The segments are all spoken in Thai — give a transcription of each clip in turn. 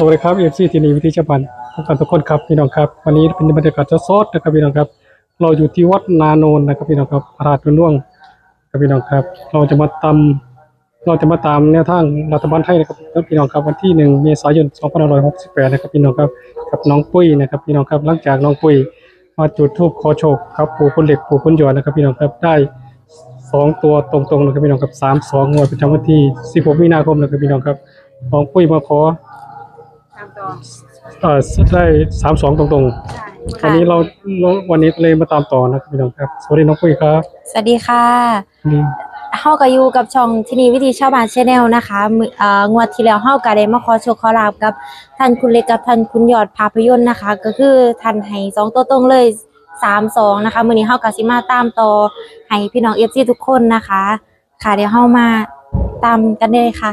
สวัสดีครับเอฟซีทีนีวิธีชาวบันพบกันทุกคนครับพี่น้องครับวันนี้เป็นบรรยากาศสดนะครับพี่น้องครับ เราอยู่ที่วัดนาโนนนะครับพี่น้องครับพระราชนุ่งครับพี่น้องครับ เราจะมาตามเราจะมาตามแนวทางรัฐบาลไทยนะครับพี่น้องครับวันที่หนึ่งเมษายน2568นะครับพี่น้องครับกับน้องปุ้ยนะครับพี่น้องครับหลังจากน้องปุ้ยมาจุดธูปขอโชคครับปู่คนเหล็กปู่คนหยอดนะครับพี่น้องครับได้สองตัวตรงๆนะครับพี่น้องครับสามสองงวดประจำวันที่สิบหกมีนาคมนะครับพี่น้องครับน้องปุ้ยมาขอ เอ่อได้สามสองตรงๆใช่วันนี้เราเราวันนี้เลยมาตามต่อนะครับพี่น้องครับ สวัสดีน้องปุ้ยครับสวัสดีค่ะนี่เฮาก็อยู่กับช่องที่นี่วิธีชาวบ้านชาแนลนะคะมื้อเอ่องวดที่แล้วเฮาก็ได้มาขอโชคขอลาบกับท่านคุณเล็กกับท่านคุณยอดภาพยนตร์นะคะ ก็คือท่านให้สองตัวตรงเลย32นะคะมื้อนี้เฮาก็สิมาตามต่อให้พี่น้อง FC ทุกคนนะคะ ค่ะเดี๋ยวเฮามาตามกันได้เลยค่ะ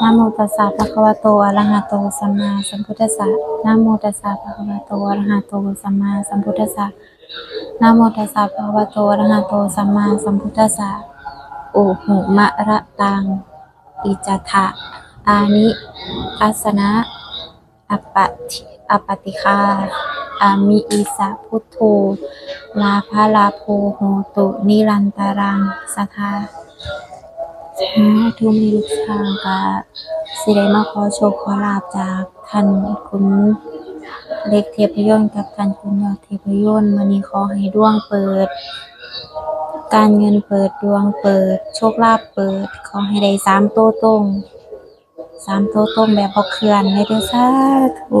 นะโมตัสสะภะคะวะโตอะระหะโตสัมมาสัมพุทธัสสะนะโมตัสสะภะคะวะโตอะระหะโตสัมมาสัมพุทธัสสะนะโมตัสสะภะคะวะโตอะระหะโตสัมมาสัมพุทธัสสะโอหุมะระตัง อิจทะอานิอัสนะ อปปติอปปติคา อามิอิสะพุทโธ ลาภาลาโพโหตุ นิรันตรังสัทธาสาธุมีลูกชางกะสิได้มาขอโชคขอลาบจากท่านคุณเล็กเทพยนต์กับท่านคุณยอดเทพยนต์วันนี้ขอให้ดวงเปิด การเงินเปิดดวงเปิด โชคลาภเปิด ขอให้ได้สามโตตรงสามโตตรงแบบบ่เคลื่อนเลยเด้อสาธุ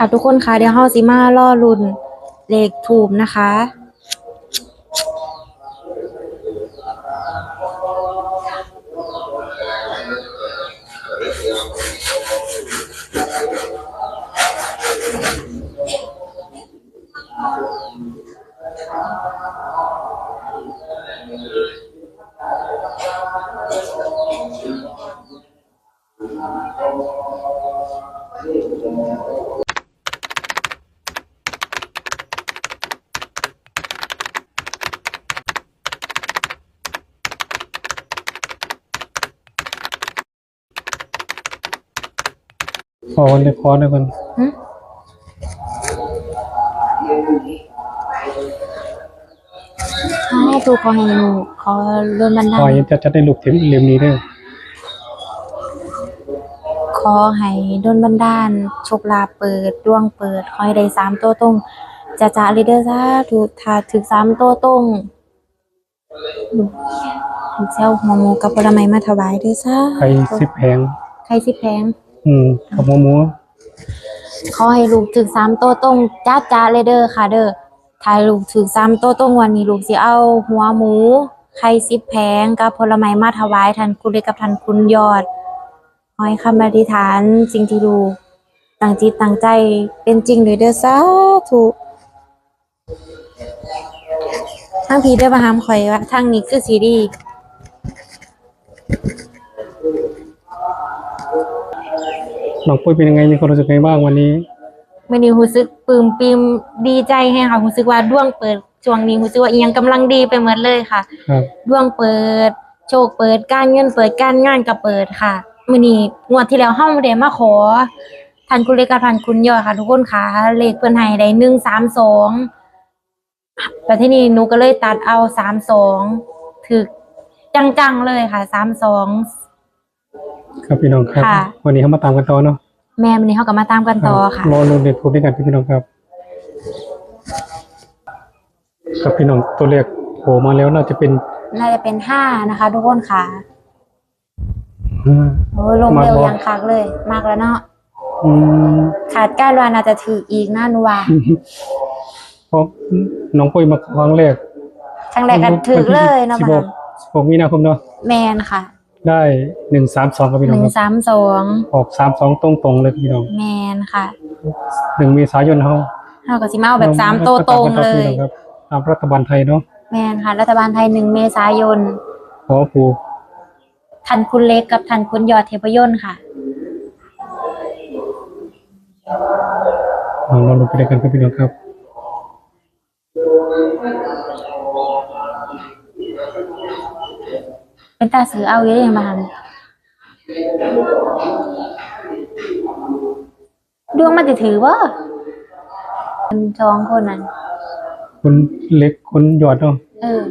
ค่ะทุกคนคะเดี๋ยวเฮาสิมาล่อรุ่นเลขถูกนะคะ ขอวันเดียวขอหน่อยคนหึให้ตูขอให้หนูขอเลื่อนบันขดาอลให้จะจะได้ลูกเทมเล่มนี้เด้อขอให้โดนบันดาลโชคลาภเปิดดวงเปิดขอให้ได้สามตัวตรงจะจะเลยเด้อสาธุถ้าถึงสามตัวตรงลูกลูกเจ้าหัวหมูกับผลไม้มาถวายเด้อจ้าไข่สิบแผงใครสิแพง อืมกับหมูหมูขอให้ลูกถึงสามตัวตรงจ้าจ้าเลยเด้อค่ะ เด้อถ้าลูกถึงสามตัวตรงวันนี้ลูกสิเอา หัวหมู ไข่สิบแผงกับผลไม้มาถวายท่านคุณเล็กกับท่านคุณยอดขอให้คำอธิษฐานสิ่งที่ลูกตั้งจิตตั้งใจเป็นจริงเลยเด้อสาธุทางพีเด้อมาหามข่อยว่าทางนี้คือสีดี น้องปุ้ยเป็นยังไงมีความรู้สึกไงบ้างวันนี้มื่อนี้รู้สึกปลื้มปิมดีใจแฮงค่ะรู้สึกว่าดวงเปิดช่วงนี้รู้สึกว่าอีหยังกำลังดีไปหมดเลยค่ะ ครับ ดวงเปิด โชคเปิดการเงินเปิดการงานก็เปิดค่ะมื่อนี้งวดที่แล้วเฮาได้มาขอท่านคุณเลขกับท่านคุณยอดค่ะ ทุกคนค่ะเลขเพิ่นให้ได้132แต่ที่นี่หนูก็เลยตัดเอา32ถึกจังๆเลยค่ะ32 ครับพี่น้องครับ ค่ะ วันนี้เขามาตามกันต่อเนาะแม่วันนี้เฮาก็มาตามกันต่อค่ะ รอลุ้นเด็ดพูดด้วยกันพี่น้องครับครับพี่น้องตัวเลขโผล่มาแล้วน่าจะเป็นน่าจะเป็นห้านะคะ ทุกคนค่ะห้า โอ้ยลงเร็วมาบ่ยังคักเลย มากแล้วเนาะอืมขาดการว่าน่าจะถืออีกนะหนูว่าเพราะน้องปุ้ยมาครั้งแรกครั้งแรกก็ถือเลยเนาะสิบบ้าหกสิบหกมีนาคมเนาะ แมนค่ะ ได้หนึ่งสามสองครับพี่หน้องนึ่งครับสามสองออกสามสองตรงตรงๆเลยพี่น้องแมนค่ะหนึ่งเมษายนเขาเท่ากับสิมาเอาแบบสามโตวตรงเลย ครับตามรัฐบาลไทยเนาะแมนค่ะ รัฐบาลไทยหนึ่งเมษายน ขอปูทันคุณเล็กกับทันคุณยอดเทพยนต์ค่ะเอาเราลงไปด้วยกันครับพี่น้องครับ เป็นตาสือเอาเยอะยังบ้างดวงมันจะถือว่าคนสองคนนั้นคุณเล็กคุณหยอดเนาะเออ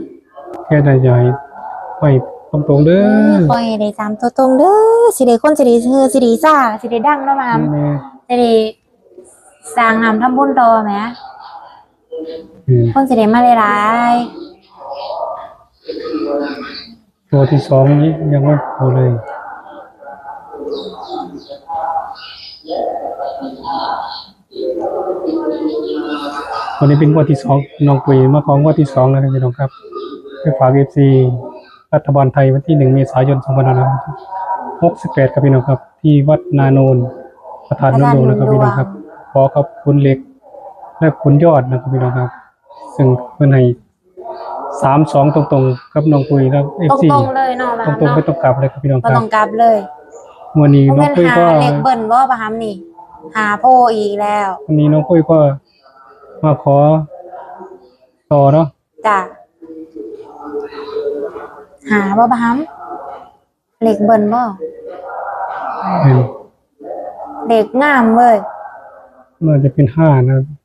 แค่ใหญ่ๆไปตรงตรงๆเด้อคอยได้สามตัวตรงเด้อสิได้คนสิได้เฮือสิได้ซ่าสิได้ดังเนาะมามแม่สิได้สร้างงามทำบุญต่อแหมอืมคนสิได้มาหลาย ตัวที่สองนี้ยังไม่พอเลย วันนี้เป็นงวันที่สองน้องปุยมาของงวันที่สองแล้วนะพี่น้องครับไปฝากเอฟซีรัฐบาลไทยวันที่หนึ่งเมษายนสองพันห้าร้อยหกสิบแปดครับพี่น้องครับ ที่วัดนาโนนประธานนุ่งดวงนะครับพี่น้องครับ ขอขอบคุณเหล็กและคุณยอดนะครับพี่น้องครับ ซึ่งเพื่อนให้ สามสองตรงๆกับน้องปุยแล้วเอๆฟซีตรงๆเลยเนาะมามตรงๆเนาะไม่ต้องกลับเลยครับพี่น้องบ่ครัต้บองกลับเลยวันนี้เพราะน้องเป็นปุ้ยหาก็เลขเบิ่นบ่ปะหำนี่ หาโพอีกแล้ววันนี้น้องปุ้ยก็มาขอ ต่อเนาะจ้ะหาบ่ปะหำเลขเบิ่นบ่เห็นเลขงามเว้ยน่าจะเป็นห้านะครับ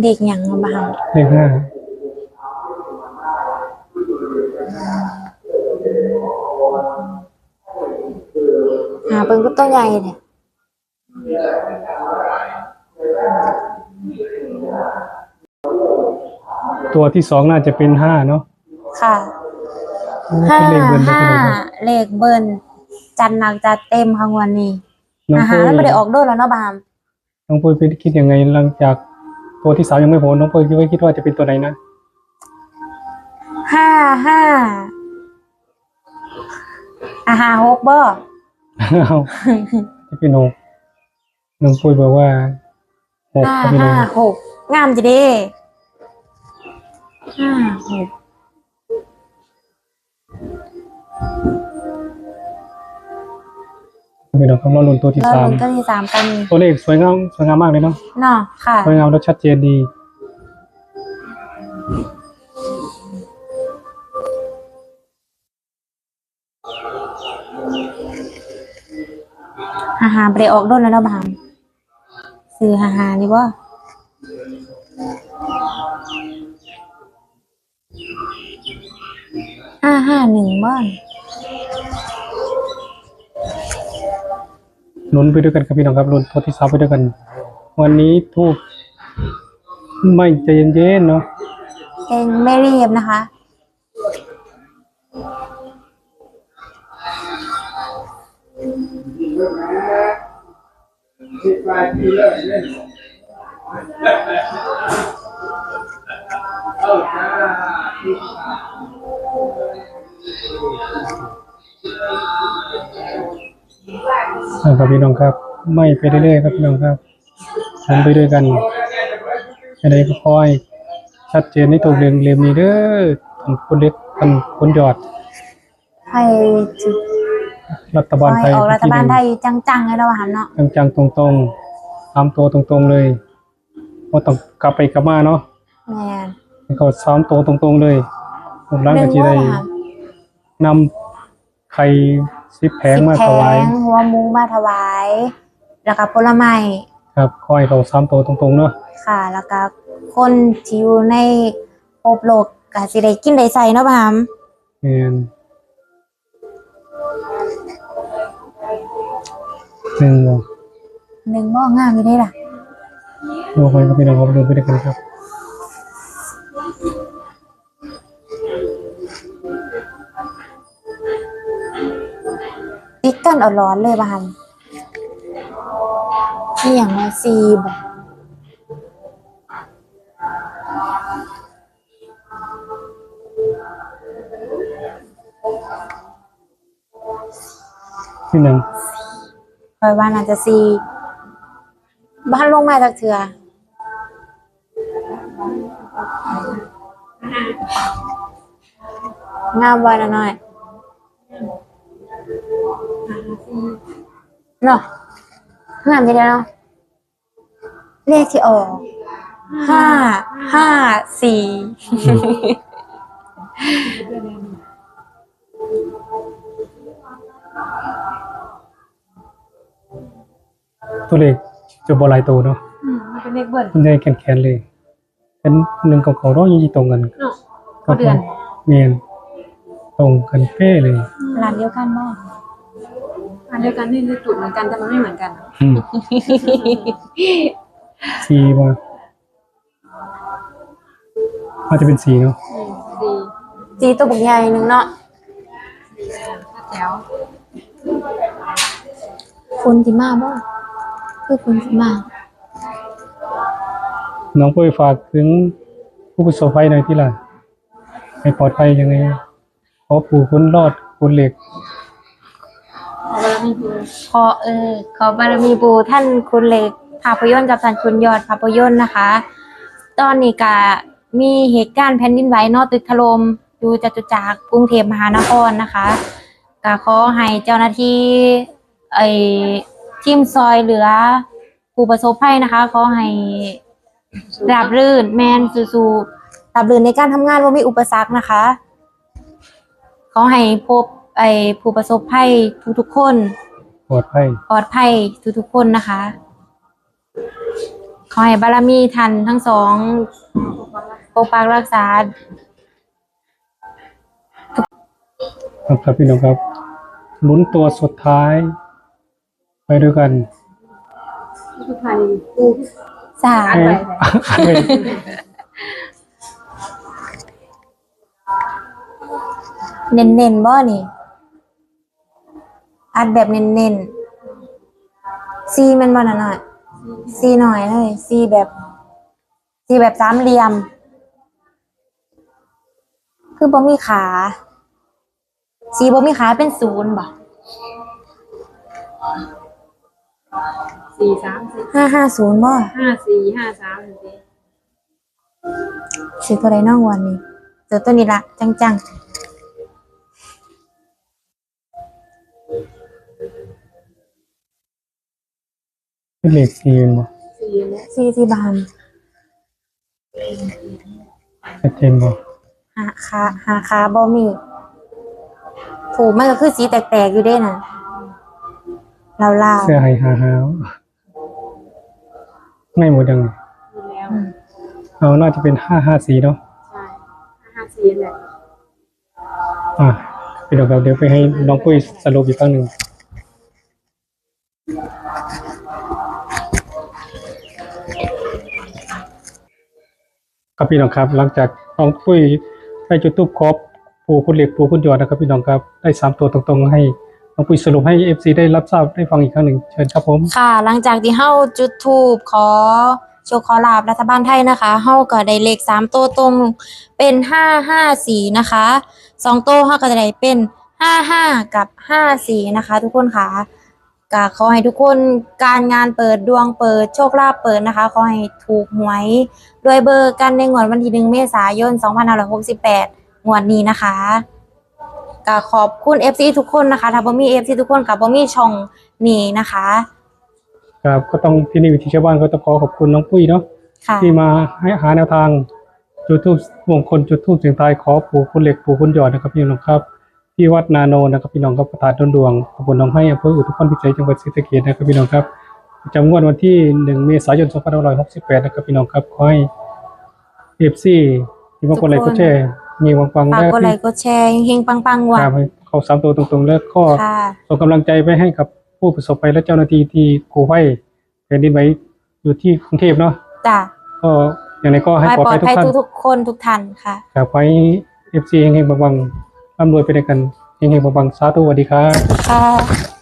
เลขหยังเนาะปะหำเลขห้าหาเบิ่งก็ตัวใหญ่เนี่ยตัวที่สองน่าจะเป็นห้าเนาะ ค่ะเป็ห้านเลขเบิร์น จัดหนักจัดเต็มค่ะงวันนี้น้องอาหาปุ้รยมันบ่ได้ออกโดดแล้วเนาะบาม น้องปุ้ยไปคิดยังไงหลังจากตัวที่สามยังไม่โผล่น้องปุ้ยคิดว่าคิดว่าจะเป็นตัวไหนนะห้าห้าอาหาหกบ่เอาจะเป็นหกน้องปุ้ยบอกว่าหกห้าครับพี่น้ห้าองหกงามจีเด้ห้าหก พี่น้องครับรอลุ้นตัวที่แล้วสามลุ้นตัวที่สามกันตัวเลขสวยงามสวยงามมากเลยเนาะเนาะค่ะ สวยงามและชัดเจนดีอาหารไปได้ออกโดนแล้วเนาะบามซื้ออาหารนี่บ่ห้าห้าหนึ่งบ่ ลุ้นไปด้วยกันครับพี่น้องครับลุ้นตัวที่สามไปด้วยกัน วันนี้ทูบไม่ใจเย็นๆเนาะเป็นไม่รีบนะคะสิบแปดปีเลยเนี่ยอ่าครับพี่น้องครับ ไม่ไปเรื่อยๆครับพี่น้องครับทำไปด้วยกันอะไรก็คอย ชัดเจนในตัวเรียงเรียมนี้เด้อท่านคนเล็กท่านคนยอดให้จิรัฐบาลไทให้ยออกรัฐบาลไทยจังๆให้เราหันเนาะจังๆตรงๆตามตัวตรงๆเลยว่าต้องกลับไปกลับมาเนาะแม่นให้เขาสามตัวตรงๆเลยผมร่างหก็นึ่งจะโมได้งค่ะนำไข่ สิบแผงสิบมาแผถวายงหัวหมูมาถวาย แล้วก็ผลไม้ครับคอยเขาสามตัวตรงๆเนาะค่ะ แล้วก็คนที่อยู่ในภพโลกก็สิได้กินได้ใส่เนาะบ่หํเนียนหนึ่งวงหนึ่งบ่งามอยู่ได้ล่ะดูไปกับพี่น้องครับดูไปด้วยกันครับ ติดกันเอาร้อนเลยบ่หํนี่อย่างว่าซีบ่พี่หนึ่งคอยว่าน่าจะซีบ้านลงมาจากเถื่องามบ่นะน้อย เนาะงามทีเดียวเนาะเลขที่ออกห้าห้าสี่ตัวเลขจะบอลายตัวเนาะอืมมันเป็นเลขเบิ้ลมันได้แขนๆเลยเป็นหนึ่งกับเขาร้อยยี่ตรงกันเนาะครับเดือนเมียนตรงกันเป้เลย ร้านเดียวกันบ่ อันเดียวกันนี่คือจุดเหมือนกันแต่มันไม่เหมือนกันอะอืมสีมาอาจจะเป็นสีเนาะอืมสี่จีตัวบุกใหญ่หนึ่งเนาะห้าแถวคุณจิมาบ่คือคุณจิมาน้องปุ้ยฝากถึงผู้ประสบภัยหน่อยที่ล่ะให้ปลอดภัยยังไงขอปู่คุณรอดคุณเหล็ก ขอบารมีคือขอเออขอบารมีปูท่านคุณเล็กภาพยนตร์กับท่านคุณยอดภาพยนตร์นะคะ ตอนนี้ก็มีเหตุการณ์แผ่นดินไหวเนอตึกถล่มอยู่จตุจักรกรุงเทพมหานครนะคะก็ขอให้เจ้าหน้าที่ไอ้ทีมซอยเหลือผู้ประสบภัยนะคะขอให้ราบรื่นแมนสู้ๆราบรื่นในการทำงานว่ามีอุปสรรคนะคะขอให้พบ ไอ้ผู้ประสบภัยทุกๆคนปลอดภัยปลอดภัยทุกๆคนนะคะ ขอให้บารมีทันทั้งสองปกปักรักษา ครับครับพี่น้องครับลุ้นตัวสุดท้าย ไปด้วยกันคือไทยปูสาอัมนไปเลยเน้นๆบ่นี่ อัดแบบเน้นๆซีแมันบ่น่ะหน่อยซีหน่อยเลยซีแบบซีแบบสามเหลี่ยม คือบ่มีขาซีบ่มีขาเป็นศูนย์บ่สี่สามสี่ห้าห้าศูนย์บ่ห้าสี่ห้าสามสี่ซื้อตัวใดน้องวันนี้เจอตัวนี้ละจัง เป็นเหล็กสีเห็นบ่สี่เนี่ยๆซีที่บานชัดเจนบ่หาขาหาขาบ่มีถูกมันก็คือสีแตกๆอยู่เด้น่ะลาวลาวเสื้อไห้หาหาวไม่หมดยังไงมีแล้วเอาน่าจะเป็นห้าห้าสีเนาะใช่ห้าสี่แหละอะพี่น้องครับเดี๋ยวไปให้น้องปุ้ยสรุปอีกครั้งหนึ่ง ครับพี่น้องครับ หลังจากน้องปุ้ยได้จุดทูบครบปูคุณเหล็กปูคุณยอดนะครับพี่น้องครับได้สามตัวตรงๆให้น้องปุ้ยสรุปให้เอฟซีได้รับทราบได้ฟังอีกครั้งหนึ่งเชิญครับผมค่ะ หลังจากที่เฮาจุดทูบขอโชคขอลาบรัฐบาลไทยนะคะเฮาก็ได้เลขสามโตวตรงเป็นห้าห้าสี่นะคะสองโตวเฮาก็จะได้เป็นห้าห้ากับห้าสี่นะคะ ทุกคนค่ะ ก็ขอให้ทุกคนการงานเปิดดวงเปิดโชคลาภเปิดนะคะ ขอให้ถูกหวยด้วยเบอร์กันในงวดวันที่หนึ่งเมษายน 2568 งวดนี้นะคะก็ขอบคุณ FC ทุกคนนะคะถ้าบ่มี FC ทุกคนกับบ่มีช่องนี้นะคะ ครับก็ต้องที่นี่วิธีชาวบ้านก็ต้องขอขอบคุณน้องปุ้ยเนาะค่ะ ที่มาให้หาแนวทางจุดทูบมงคลจุดทูบเสียงทายขอปู่คุณเหล็กปู่คุณหยอดนะครับพี่น้องครับ ที่วัดนาโนนะครับพี่น้องครับประธานต้นดวงตำบลหนองให้อำเภออุทุพรพิจัยจังหวัดศรีสะเกษนะครับพี่น้องครับประจำงวดวันที่1เมษายน2568นะครับพี่น้องครับขอให้เอฟซีที่มากดไลค์กดแชร์มีวังฟังฝากและกดไลค์กดแชร์เฮงๆปังๆว่ะตามให้เข้าสามตัวตรงๆแล้วก็ค่ะส่งกำลังใจไปให้กับผู้ประสบภัยและเจ้าหน้าที่ที่กู้ภัยแผ่นดินไหวอยู่ที่กรุงเทพเนาะจ้ะก็อย่างไรก็ให้ให้ปลอดปลอภัดยทุกภัยท่านทุกๆคนทุกท่านค่ะอยากไปเอฟซีเฮงๆบังๆ ร่ำรวยไปด้วยกันเฮงๆบังๆสาธุสวัสดีครับค่ะ